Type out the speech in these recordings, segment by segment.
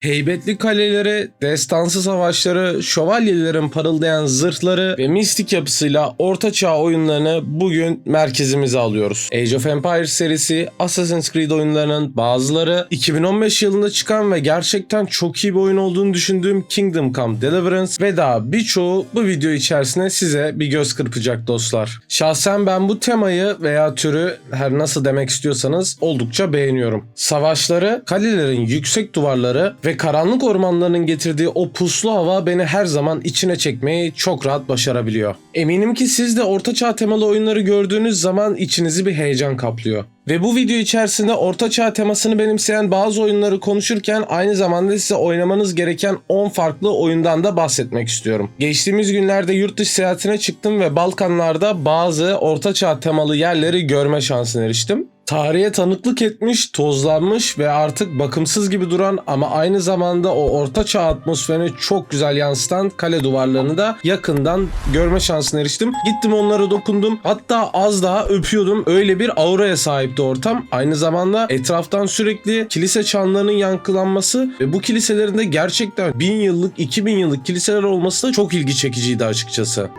Heybetli kaleleri, destansı savaşları, şövalyelerin parıldayan zırhları ve mistik yapısıyla Orta Çağ oyunlarını bugün merkezimize alıyoruz. Age of Empires serisi, Assassin's Creed oyunlarının bazıları, 2015 yılında çıkan ve gerçekten çok iyi bir oyun olduğunu düşündüğüm Kingdom Come Deliverance ve daha birçoğu bu video içerisinde size bir göz kırpacak dostlar. Şahsen ben bu temayı veya türü her nasıl demek istiyorsanız oldukça beğeniyorum. Savaşları, kalelerin yüksek duvarları ve karanlık ormanların getirdiği o puslu hava beni her zaman içine çekmeyi çok rahat başarabiliyor. Eminim ki siz de ortaçağ temalı oyunları gördüğünüz zaman içinizi bir heyecan kaplıyor. Ve bu video içerisinde ortaçağ temasını benimseyen bazı oyunları konuşurken aynı zamanda size oynamanız gereken 10 farklı oyundan da bahsetmek istiyorum. Geçtiğimiz günlerde yurt dışı seyahatine çıktım ve Balkanlarda bazı ortaçağ temalı yerleri görme şansına eriştim. Tarihe tanıklık etmiş, tozlanmış ve artık bakımsız gibi duran ama aynı zamanda o ortaçağ atmosferini çok güzel yansıtan kale duvarlarını da yakından görme şansına eriştim. Gittim onlara dokundum. Hatta az daha öpüyordum. Öyle bir auraya sahipti ortam. Aynı zamanda etraftan sürekli kilise çanlarının yankılanması ve bu kiliselerin de gerçekten 1000 yıllık, 2000 yıllık kiliseler olması da çok ilgi çekiciydi açıkçası.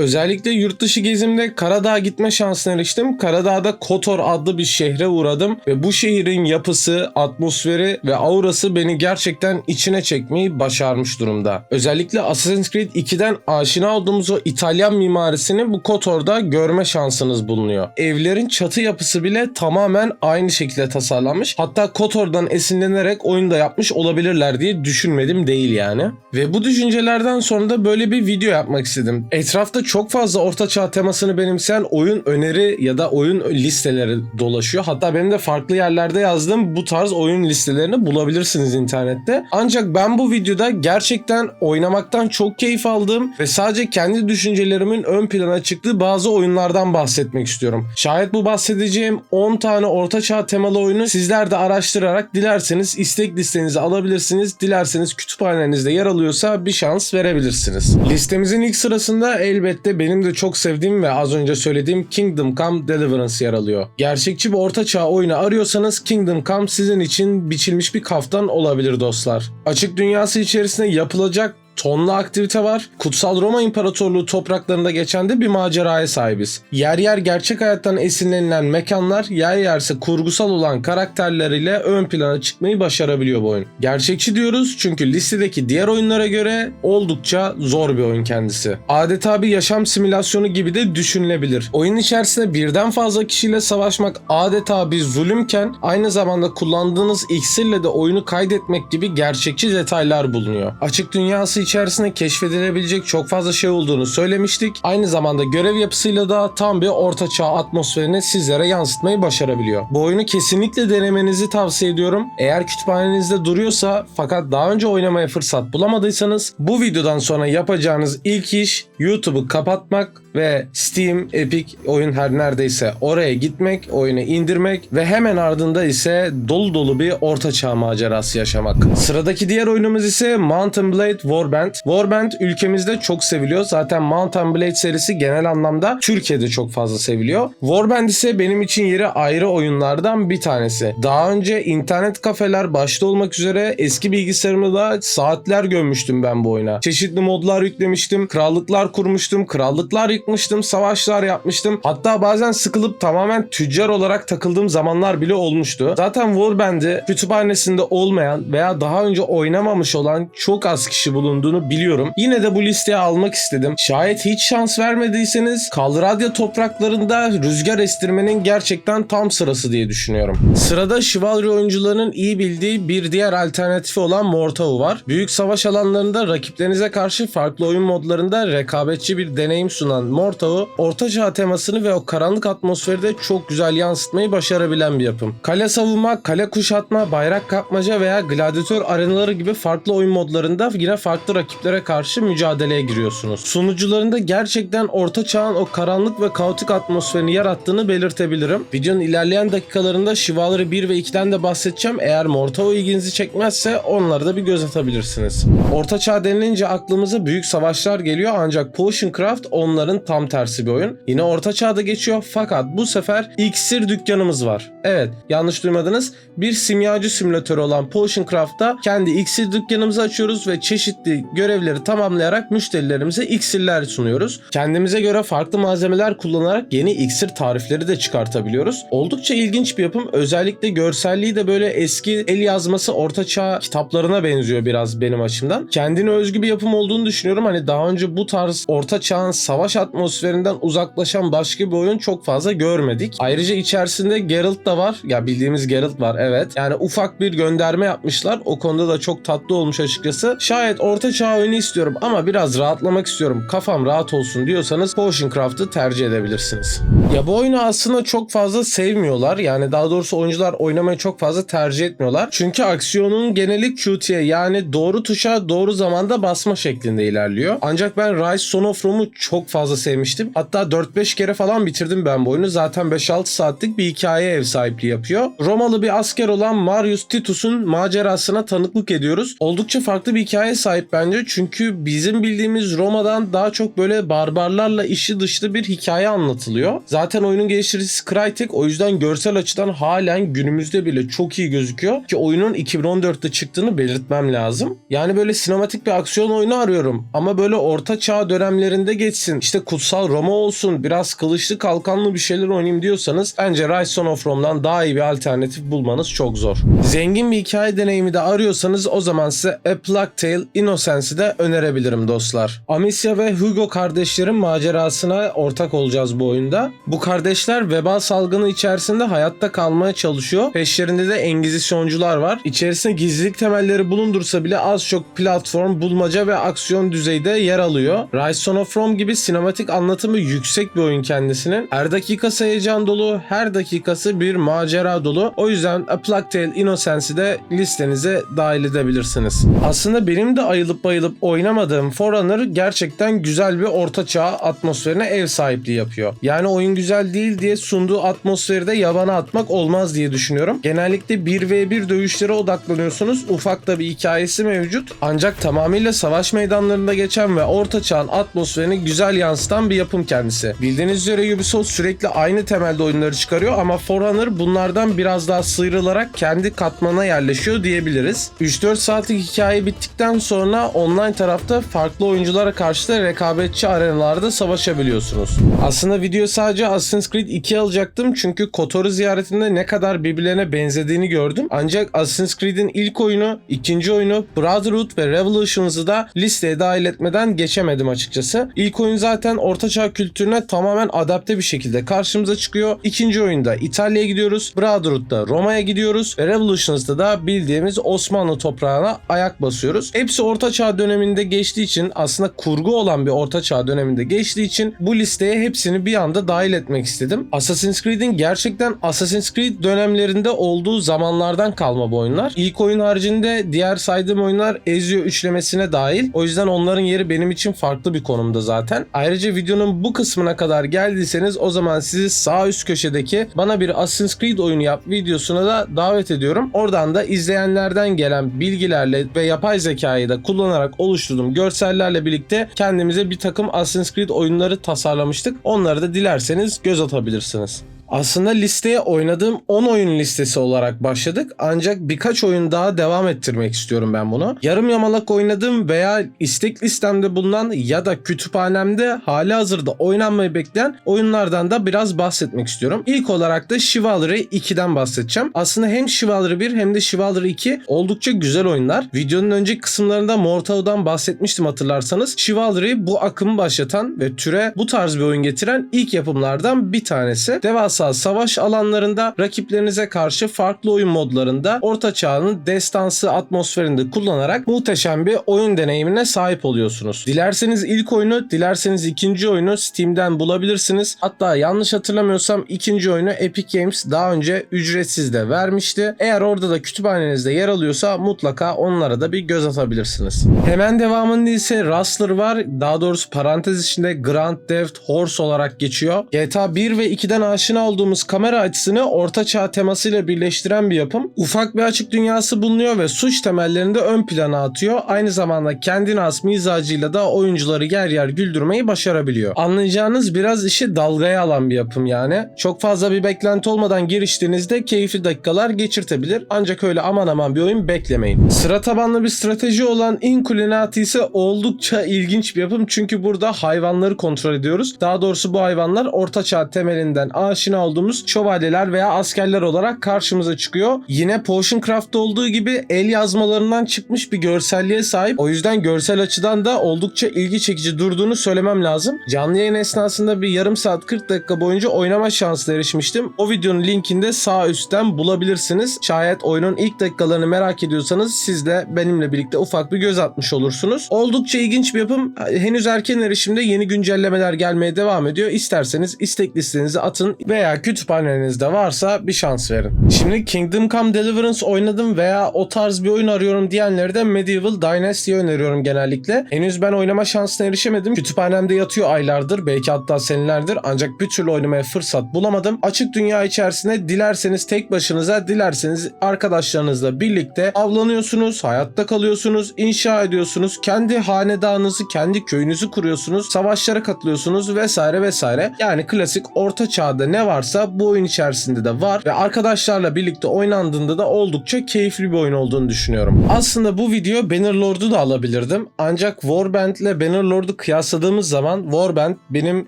Özellikle yurt dışı gezimde Karadağ'a gitme şansına eriştim. Karadağ'da Kotor adlı bir şehre uğradım ve bu şehrin yapısı, atmosferi ve aurası beni gerçekten içine çekmeyi başarmış durumda. Özellikle Assassin's Creed 2'den aşina olduğumuz o İtalyan mimarisini bu Kotor'da görme şansınız bulunuyor. Evlerin çatı yapısı bile tamamen aynı şekilde tasarlanmış. Hatta Kotor'dan esinlenerek oyunda yapmış olabilirler diye düşünmedim değil yani. Ve bu düşüncelerden sonra da böyle bir video yapmak istedim. Etrafta çok fazla ortaçağ temasını benimseyen oyun öneri ya da oyun listeleri dolaşıyor. Hatta benim de farklı yerlerde yazdığım bu tarz oyun listelerini bulabilirsiniz internette. Ancak ben bu videoda gerçekten oynamaktan çok keyif aldığım ve sadece kendi düşüncelerimin ön plana çıktığı bazı oyunlardan bahsetmek istiyorum. Şayet bu bahsedeceğim 10 tane ortaçağ temalı oyunu sizler de araştırarak dilerseniz istek listenize alabilirsiniz. Dilerseniz kütüphanenizde yer alıyorsa bir şans verebilirsiniz. Listemizin ilk sırasında elbette benim de çok sevdiğim ve az önce söylediğim Kingdom Come Deliverance yer alıyor. Gerçekçi bir ortaçağ oyunu arıyorsanız Kingdom Come sizin için biçilmiş bir kaftan olabilir dostlar. Açık dünyası içerisinde yapılacak tonla aktivite var. Kutsal Roma İmparatorluğu topraklarında geçen de bir maceraya sahibiz. Yer yer gerçek hayattan esinlenilen mekanlar, yer yerse kurgusal olan karakterleriyle ön plana çıkmayı başarabiliyor bu oyun. Gerçekçi diyoruz çünkü listedeki diğer oyunlara göre oldukça zor bir oyun kendisi. Adeta bir yaşam simülasyonu gibi de düşünülebilir. Oyun içerisinde birden fazla kişiyle savaşmak adeta bir zulümken aynı zamanda kullandığınız iksirle de oyunu kaydetmek gibi gerçekçi detaylar bulunuyor. Açık dünyası içerisinde keşfedilebilecek çok fazla şey olduğunu söylemiştik. Aynı zamanda görev yapısıyla da tam bir ortaçağ atmosferini sizlere yansıtmayı başarabiliyor. Bu oyunu kesinlikle denemenizi tavsiye ediyorum. Eğer kütüphanenizde duruyorsa fakat daha önce oynamaya fırsat bulamadıysanız bu videodan sonra yapacağınız ilk iş YouTube'u kapatmak ve Steam, Epic oyun her neredeyse oraya gitmek, oyunu indirmek ve hemen ardında ise dolu dolu bir ortaçağ macerası yaşamak. Sıradaki diğer oyunumuz ise Mountain Blade Warband. Warband ülkemizde çok seviliyor. Zaten Mountain Blade serisi genel anlamda Türkiye'de çok fazla seviliyor. Warband ise benim için yeri ayrı oyunlardan bir tanesi. Daha önce internet kafeler başta olmak üzere eski bilgisayarımı da saatler gömmüştüm ben bu oyuna. Çeşitli modlar yüklemiştim, krallıklar kurmuştum, krallıklar yıkmıştım, savaşlar yapmıştım. Hatta bazen sıkılıp tamamen tüccar olarak takıldığım zamanlar bile olmuştu. Zaten Warband'i kütüphanesinde olmayan veya daha önce oynamamış olan çok az kişi bulunduğunu biliyorum. Yine de bu listeye almak istedim. Şayet hiç şans vermediyseniz Kalradya topraklarında rüzgar estirmenin gerçekten tam sırası diye düşünüyorum. Sırada Chivalry oyuncularının iyi bildiği bir diğer alternatifi olan Mortau var. Büyük savaş alanlarında rakiplerinize karşı farklı oyun modlarında rekabetçi bir deneyim sunan Mortau'u orta çağ temasını ve o karanlık atmosferi de çok güzel yansıtmayı başarabilen bir yapım. Kale savunma, kale kuşatma, bayrak kapmaca veya gladyatör arenaları gibi farklı oyun modlarında yine farklı rakiplere karşı mücadeleye giriyorsunuz. Sunucularında gerçekten orta çağın o karanlık ve kaotik atmosferini yarattığını belirtebilirim. Videonun ilerleyen dakikalarında Chivalry 1 ve 2'den de bahsedeceğim. Eğer Mortao ilginizi çekmezse onları da bir göz atabilirsiniz. Orta çağ denilince aklımıza büyük savaşlar geliyor ancak Potion Craft onların tam tersi bir oyun. Yine orta çağda geçiyor fakat bu sefer iksir dükkanımız var. Evet yanlış duymadınız. Bir simyacı simülatörü olan Potion Craft'ta kendi iksir dükkanımızı açıyoruz ve çeşitli görevleri tamamlayarak müşterilerimize iksirler sunuyoruz. Kendimize göre farklı malzemeler kullanarak yeni iksir tarifleri de çıkartabiliyoruz. Oldukça ilginç bir yapım. Özellikle görselliği de böyle eski el yazması orta çağ kitaplarına benziyor biraz benim açımdan. Kendine özgü bir yapım olduğunu düşünüyorum. Hani daha önce bu tarz orta çağın savaş atmosferinden uzaklaşan başka bir oyun çok fazla görmedik. Ayrıca içerisinde Geralt da var. Ya bildiğimiz Geralt var evet. Yani ufak bir gönderme yapmışlar. O konuda da çok tatlı olmuş açıkçası. Şayet orta çağ oyunu istiyorum ama biraz rahatlamak istiyorum. Kafam rahat olsun diyorsanız Potion Craft'ı tercih edebilirsiniz. Ya bu oyunu aslında çok fazla sevmiyorlar. Yani daha doğrusu oyuncular oynamayı çok fazla tercih etmiyorlar. Çünkü aksiyonun geneli QT'ye yani doğru tuşa doğru zamanda basma şeklinde ilerliyor. Ancak ben Rise Son of Rome'u çok fazla sevmiştim. Hatta 4-5 kere falan bitirdim ben bu oyunu. Zaten 5-6 saatlik bir hikaye ev sahipliği yapıyor. Romalı bir asker olan Marius Titus'un macerasına tanıklık ediyoruz. Oldukça farklı bir hikaye sahip bence. Çünkü bizim bildiğimiz Roma'dan daha çok böyle barbarlarla işi dışlı bir hikaye anlatılıyor. Zaten oyunun geliştiricisi Crytek o yüzden görsel açıdan halen günümüzde bile çok iyi gözüküyor. Ki oyunun 2014'te çıktığını belirtmem lazım. Yani böyle sinematik bir aksiyon oyunu arıyorum. Ama böyle orta çağ dönemlerinde geçsin. İşte kutsal Roma olsun. Biraz kılıçlı kalkanlı bir şeyler oynayayım diyorsanız bence Rise of Rome'dan daha iyi bir alternatif bulmanız çok zor. Zengin bir hikaye deneyimi de arıyorsanız o zaman size A Plague Tale Innocence'i de önerebilirim dostlar. Amicia ve Hugo kardeşlerin macerasına ortak olacağız bu oyunda. Bu kardeşler veba salgını içerisinde hayatta kalmaya çalışıyor. Peşlerinde de engizisyoncular var. İçerisinde gizlilik temelleri bulundursa bile az çok platform, bulmaca ve aksiyon düzeyde yer alıyor. Rise of Rome gibi sinematik anlatımı yüksek bir oyun kendisinin. Her dakikası heyecan dolu, her dakikası bir macera dolu. O yüzden A Plague Tale Innocence'i de listenize dahil edebilirsiniz. Aslında benim de ayılıp bayılıp oynamadığım Forerunner gerçekten güzel bir orta çağ atmosferine ev sahipliği yapıyor. Yani oyun güzel değil diye sunduğu atmosferi de yabana atmak olmaz diye düşünüyorum. Genellikle 1v1 dövüşlere odaklanıyorsunuz. Ufak da bir hikayesi mevcut. Ancak tamamıyla savaş meydanlarında geçen ve orta çağın atmosferini güzel yansıtan bir yapım kendisi. Bildiğiniz üzere Ubisoft sürekli aynı temelde oyunları çıkarıyor ama Forerunner bunlardan biraz daha sıyrılarak kendi katmana yerleşiyor diyebiliriz. 3-4 saatlik hikaye bittikten sonra online tarafta farklı oyunculara karşı da rekabetçi arenalarda savaşabiliyorsunuz. Aslında video sadece Assassin's Creed 2 alacaktım çünkü KOTOR'u ziyaretinde ne kadar birbirlerine benzediğini gördüm. Ancak Assassin's Creed'in ilk oyunu, ikinci oyunu, Brotherhood ve Revolutions'ı da listeye dahil etmeden geçemedim açıkçası. İlk oyun zaten ortaçağ kültürüne tamamen adapte bir şekilde karşımıza çıkıyor. İkinci oyunda İtalya'ya gidiyoruz. Brotherhood'da Roma'ya gidiyoruz. Ve Revolutions'da da bildiğimiz Osmanlı toprağına ayak basıyoruz. Hepsi ortaçağ döneminde geçtiği için aslında kurgu olan bir ortaçağ döneminde geçtiği için bu listeye hepsini bir anda dahil etmek istedim. Assassin's Creed'in gerçekten Assassin's Creed dönemlerinde olduğu zamanlardan kalma bu oyunlar. İlk oyun haricinde diğer saydığım oyunlar Ezio üçlemesine dahil. O yüzden onların yeri benim için farklı bir konumda zaten. Ayrıca videonun bu kısmına kadar geldiyseniz o zaman sizi sağ üst köşedeki bana bir Assassin's Creed oyunu yap videosuna da davet ediyorum. Oradan da izleyenlerden gelen bilgilerle ve yapay zekayı da kullanarak oluşturduğum görsellerle birlikte kendimize bir takım Assassin's Creed oyunları tasarlamıştık. Onları da dilerseniz göz atabilirsiniz. Aslında listeye oynadığım 10 oyun listesi olarak başladık. Ancak birkaç oyun daha devam ettirmek istiyorum ben bunu. Yarım yamalak oynadığım veya istek listemde bulunan ya da kütüphanemde hali hazırda oynanmayı bekleyen oyunlardan da biraz bahsetmek istiyorum. İlk olarak da Chivalry 2'den bahsedeceğim. Aslında hem Chivalry 1 hem de Chivalry 2 oldukça güzel oyunlar. Videonun önceki kısımlarında Mortau'dan bahsetmiştim hatırlarsanız. Chivalry bu akımı başlatan ve türe bu tarz bir oyun getiren ilk yapımlardan bir tanesi. Devasa devasa savaş alanlarında rakiplerinize karşı farklı oyun modlarında orta çağın destansı atmosferinde kullanarak muhteşem bir oyun deneyimine sahip oluyorsunuz. Dilerseniz ilk oyunu, dilerseniz ikinci oyunu Steam'den bulabilirsiniz. Hatta yanlış hatırlamıyorsam ikinci oyunu Epic Games daha önce ücretsiz de vermişti. Eğer orada da kütüphanenizde yer alıyorsa mutlaka onlara da bir göz atabilirsiniz. Hemen devamında ise Rustler var. Daha doğrusu parantez içinde Grand Theft Horse olarak geçiyor. GTA 1 ve 2'den aşina olduğumuz kamera açısını orta çağ temasıyla birleştiren bir yapım. Ufak bir açık dünyası bulunuyor ve suç temellerini de ön plana atıyor. Aynı zamanda kendine has mizacıyla da oyuncuları yer yer güldürmeyi başarabiliyor. Anlayacağınız biraz işi dalgaya alan bir yapım yani. Çok fazla bir beklenti olmadan giriştiğinizde keyifli dakikalar geçirtebilir. Ancak öyle aman aman bir oyun beklemeyin. Sıra tabanlı bir strateji olan Inculinati ise oldukça ilginç bir yapım. Çünkü burada hayvanları kontrol ediyoruz. Daha doğrusu bu hayvanlar orta çağ temelinden aşina olduğumuz şövalyeler veya askerler olarak karşımıza çıkıyor. Yine Potion Craft'ta olduğu gibi el yazmalarından çıkmış bir görselliğe sahip. O yüzden görsel açıdan da oldukça ilgi çekici durduğunu söylemem lazım. Canlı yayın esnasında bir yarım saat 40 dakika boyunca oynama şansına erişmiştim. O videonun linkini de sağ üstten bulabilirsiniz. Şayet oyunun ilk dakikalarını merak ediyorsanız siz de benimle birlikte ufak bir göz atmış olursunuz. Oldukça ilginç bir yapım. Henüz erken erişimde yeni güncellemeler gelmeye devam ediyor. İsterseniz istek listenizi atın veya kütüphanenizde varsa bir şans verin. Şimdi Kingdom Come Deliverance oynadım veya o tarz bir oyun arıyorum diyenlere de Medieval Dynasty öneriyorum genellikle. Henüz ben oynama şansına erişemedim. Kütüphanemde yatıyor aylardır belki hatta senelerdir ancak bir türlü oynamaya fırsat bulamadım. Açık dünya içerisinde dilerseniz tek başınıza dilerseniz arkadaşlarınızla birlikte avlanıyorsunuz, hayatta kalıyorsunuz, inşa ediyorsunuz, kendi hanedanınızı, kendi köyünüzü kuruyorsunuz, savaşlara katılıyorsunuz vesaire vesaire. Yani klasik orta çağda ne varsa bu oyun içerisinde de var ve arkadaşlarla birlikte oynandığında da oldukça keyifli bir oyun olduğunu düşünüyorum. Aslında bu video Bannerlord'u da alabilirdim. Ancak Warband ile Bannerlord'u kıyasladığımız zaman Warband benim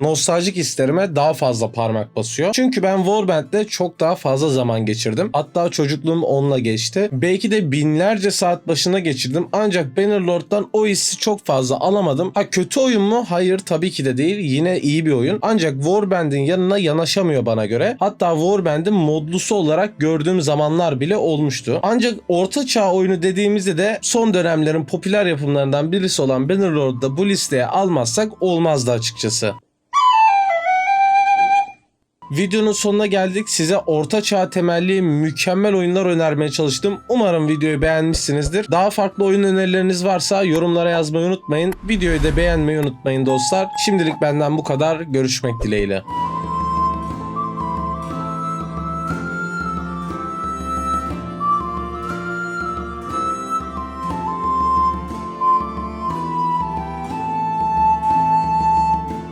nostaljik hislerime daha fazla parmak basıyor. Çünkü ben Warband'le çok daha fazla zaman geçirdim. Hatta çocukluğum onunla geçti. Belki de binlerce saat başına geçirdim. Ancak Bannerlord'dan o hissi çok fazla alamadım. Ha kötü oyun mu? Hayır tabii ki de değil. Yine iyi bir oyun. Ancak Warband'in yanına yanaşamıyor bana göre. Hatta Warband'in modlusu olarak gördüğüm zamanlar bile olmuştu. Ancak orta çağ oyunu dediğimizde de son dönemlerin popüler yapımlarından birisi olan Bannerlord'u da bu listeye almazsak olmazdı açıkçası. Videonun sonuna geldik. Size orta çağ temelli mükemmel oyunlar önermeye çalıştım. Umarım videoyu beğenmişsinizdir. Daha farklı oyun önerileriniz varsa yorumlara yazmayı unutmayın. Videoyu da beğenmeyi unutmayın dostlar. Şimdilik benden bu kadar. Görüşmek dileğiyle.